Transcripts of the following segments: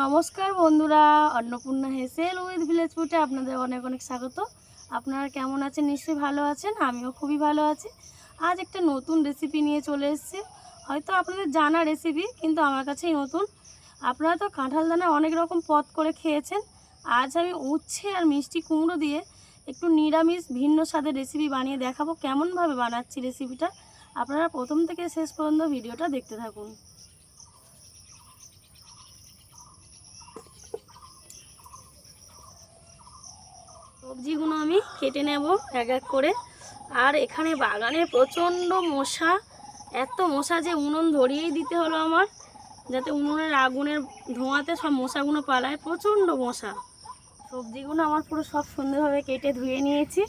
নমস্কার বন্ধুরা, Annapurna হেসেল with village ফুটে আপনাদের অনেক অনেক স্বাগত। আপনারা কেমন আছেন? নিশ্চয়ই ভালো আছেন, আমিও খুবই ভালো আছি। আজ একটা নতুন রেসিপি নিয়ে চলে এসেছি। হয়তো আপনাদের জানা রেসিপি কিন্তু আমার কাছেই নতুন। আপনারা তো কাঁঠাল দানা অনেক রকম পদ করে খেয়েছেন। আজ আমি উচ্ছে আর মিষ্টি কুমড়ো দিয়ে একটু নিরামিষ ভিন্ন স্বাদের রেসিপি বানিয়ে দেখাবো। কেমনভাবে বানাচ্ছি রেসিপিটা আপনারা প্রথম থেকে শেষ পর্যন্ত ভিডিওটা দেখতে থাকুন। সবজিগুলো আমি কেটে নেব এক এক করে। আর এখানে বাগানে প্রচণ্ড মশা, এত মশা যে উনুন ধরিয়েই দিতে হলো আমার, যাতে উনুনের আগুনের ধোঁয়াতে সব মশাগুলো পালায়, প্রচণ্ড মশা। সবজিগুলো আমার পুরো সব সুন্দরভাবে কেটে ধুয়ে নিয়েছি।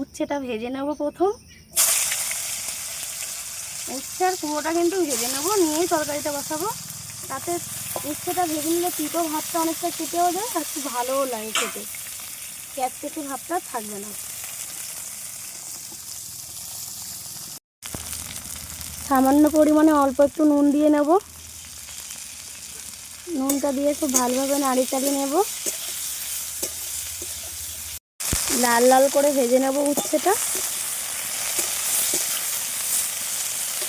উচ্ছেটা ভেজে নেব প্রথম। উচ্ছে আর কুমড়োটা কিন্তু ভেজে নেব, নিয়েই তরকারিটা বসাবো। তাতে উচ্ছেটা ভেজে নিলে পিঠো ভাতটা অনেকটা কেটেও যায় আর খুব ভালোও লাগে খেতে। ক্যাচকেচে ভাবটা থাকবে না। সামান্য পরিমাণে অল্প একটু নুন দিয়ে নেব। নুনটা দিয়ে খুব ভালোভাবে নাড়ি চাড়িয়ে নেব। লাল লাল করে ভেজে নেব উচ্ছেটা।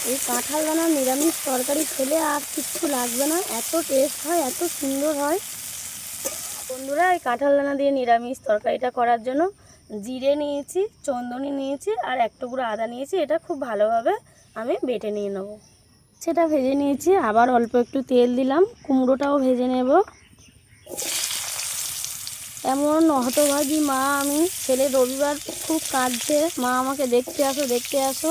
এই কাঁঠাল দানা নিরামিষ তরকারি খেলে আর কিচ্ছু লাগবে না, এত টেস্ট হয়, এত সুন্দর হয়। বন্ধুরা, এই কাঁঠাল দানা দিয়ে নিরামিষ তরকারিটা করার জন্য জিরে নিয়েছি, চন্দনী নিয়েছি আর এক টুকরো আদা নিয়েছি। এটা খুব ভালোভাবে আমি বেটে নিয়ে নেব। সেটা ভেজে নিয়েছি, আবার অল্প একটু তেল দিলাম, কুমড়োটাও ভেজে নেব। এমন হতভাগী মা আমি, ছেলে রবিবার খুব কাঁদছে। মা আমাকে দেখতে আসো দেখতে আসো।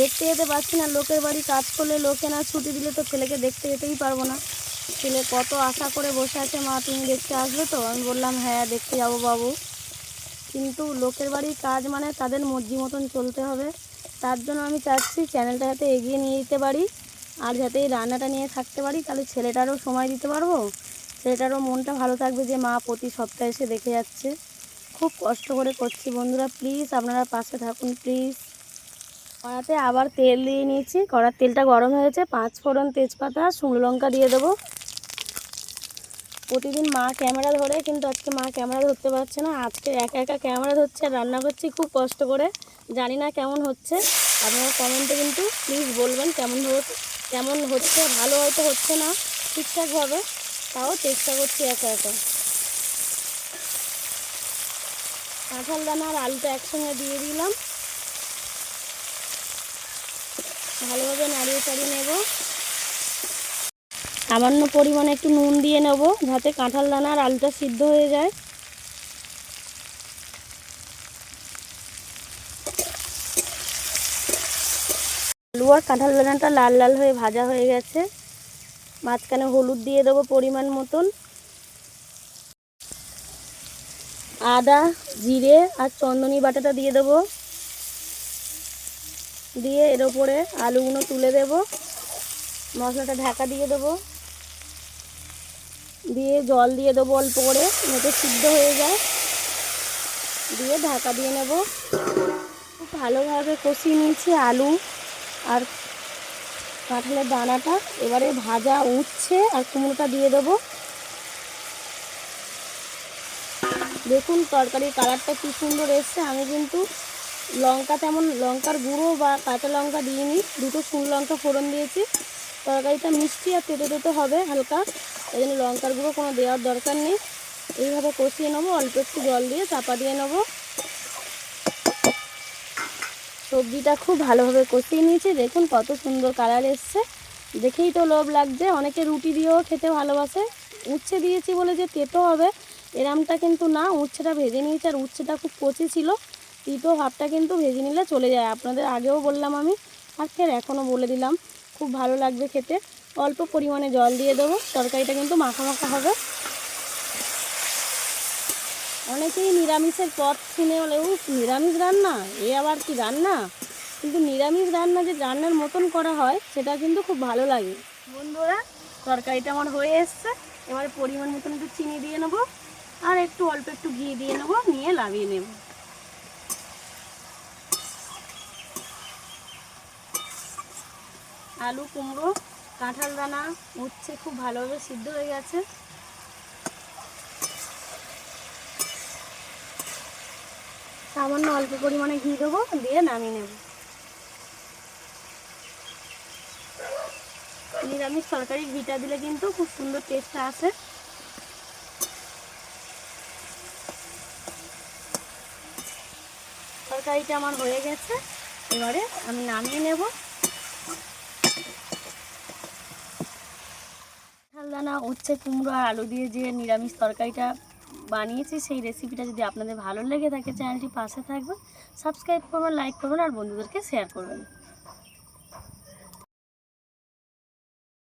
দেখতে যেতে পারছি না, লোকের বাড়ি কাজ করলে লোকে না ছুটি দিলে তো ছেলেকে দেখতে যেতেই পারব না। ছেলে কত আশা করে বসে আছে মা, তুমি দেখতে আসবে তো? আমি বললাম হ্যাঁ দেখতে যাব বাবু। কিন্তু লোকের বাড়ির কাজ মানে তাদের মর্জি মতন চলতে হবে। তার জন্য আমি চাচ্ছি চ্যানেলটা যাতে এগিয়ে নিয়ে যেতে পারি, আর যাতে এই রান্নাটা নিয়ে থাকতে পারি, তাহলে ছেলেটারও সময় দিতে পারব। ছেলেটারও মনটা ভালো থাকবে যে মা প্রতি সপ্তাহে এসে দেখে যাচ্ছে। খুব কষ্ট করে করছি বন্ধুরা, প্লিজ আপনারা পাশে থাকুন, প্লিজ। কড়াতে আবার তেল দিয়ে নিয়েছি। কড়ার তেলটা গরম হয়েছে পাঁচ ফোড়ন তেজপাতা, শুকনো লঙ্কা দিয়ে দেবো। প্রতিদিন মা ক্যামেরা ধরে, কিন্তু আজকে মা ক্যামেরা ধরতে পারছে না। আজকে একা একা ক্যামেরা ধরছে রান্না করছি খুব কষ্ট করে। জানি না কেমন হচ্ছে। আপনারা কমেন্টে কিন্তু প্লিজ বলবেন কেমন কেমন হচ্ছে। ভালো হয়তো হচ্ছে না ঠিকঠাকভাবে তাও চেষ্টা করছি একা একা। কাঁঠাল দানা আর আলুটা একসঙ্গে দিয়ে দিলাম। ভালোভাবে নাড়িয়ে চাড়িয়ে নেব। সামান্য পরিমাণে একটু নুন দিয়ে নেব, যাতে কাঁঠাল দানা আর আলুটা সিদ্ধ হয়ে যায়। আলু আর কাঁঠাল দানাটা লাল লাল হয়ে ভাজা হয়ে গেছে। মাঝখানে হলুদ দিয়ে দেবো পরিমাণ মতন। আদা, জিরে আর চন্দনী বাটাটা দিয়ে দেবো। দিয়ে এর ওপরে আলুগুলো তুলে দেব। মশলাটা ঢাকা দিয়ে দেবো। দিয়ে জল দিয়ে দেবো অল্প করে, যাতে সিদ্ধ হয়ে যায়। দিয়ে ঢাকা দিয়ে নেব। খুব ভালোভাবে কষিয়ে নিয়েছি আলু আর কাঁঠালের দানাটা। এবারে ভাজা উঠছে আর কুমড়োটা দিয়ে দেবো। দেখুন তরকারির কালারটা কী সুন্দর এসছে। আমি কিন্তু লঙ্কা তেমন, লঙ্কার গুঁড়ো বা কাঁচা লঙ্কা দিইনি। দুটো শুকনো লঙ্কা ফোড়ন দিয়েছি। তরকারিটা মিষ্টি আর তেতো তেতো হবে হালকা। এই জন্য লঙ্কার গুঁড়ো কোনো দেওয়ার দরকার নেই। এইভাবে কষিয়ে নেব, অল্প একটু জল দিয়ে চাপা দিয়ে নেব। সবজিটা খুব ভালোভাবে কষিয়ে নিয়েছি। দেখুন কত সুন্দর কালার এসছে। দেখেই তো লোভ লাগছে। অনেকে রুটি দিয়েও খেতে ভালোবাসে। উচ্ছে দিয়েছি বলে যে তেতো হবে, এরামটা কিন্তু না। উচ্ছেটা ভেজে নিয়েছি আর উচ্ছেটা খুব কচি ছিল। তিতো ভাবটা কিন্তু ভেজে নিলে চলে যায়। আপনাদের আগেও বললাম আমি, আর ফের এখনও বলে দিলাম। খুব ভালো লাগবে খেতে। অল্প পরিমাণে জল দিয়ে দেবো। তরকারিটা কিন্তু মাখা মাখা হবে। অনেকেই নিরামিষের পথ শুনে বলে ও নিরামিষ রান্না? এ আবার কি রান্না? কিন্তু নিরামিষ রান্না যে রান্নার মতন করা হয়, সেটা কিন্তু খুব ভালো লাগে। বন্ধুরা, তরকারিটা আমার হয়ে এসছে। এবার পরিমাণ মতন একটু চিনি দিয়ে নেব। আর একটু অল্প একটু ঘি দিয়ে নেব, নিয়ে লাভিয়ে নেব। আলু কুমড়ো কাঁঠাল দানা উচ্ছে খুব ভালোভাবে সিদ্ধ হয়ে গেছে। সামান্য অল্প পরিমাণে ঘি দেবো, দিয়ে নামিয়ে নেব। নিরামিষ তরকারি ঘিটা দিলে কিন্তু খুব সুন্দর টেস্টটা আসে। তরকারিটা আমার হয়ে গেছে, এবারে আমি নামিয়ে নেব। দানা উচ্ছে, কুমড়ো আর আলু দিয়ে যে নিরামিষ তরকারিটা বানিয়েছি, সেই রেসিপিটা যদি আপনাদের ভালো লেগে থাকে চ্যানেলটি পাশে থাকবে সাবস্ক্রাইব করবেন লাইক করবেন, আর বন্ধুদেরকে শেয়ার করবেন।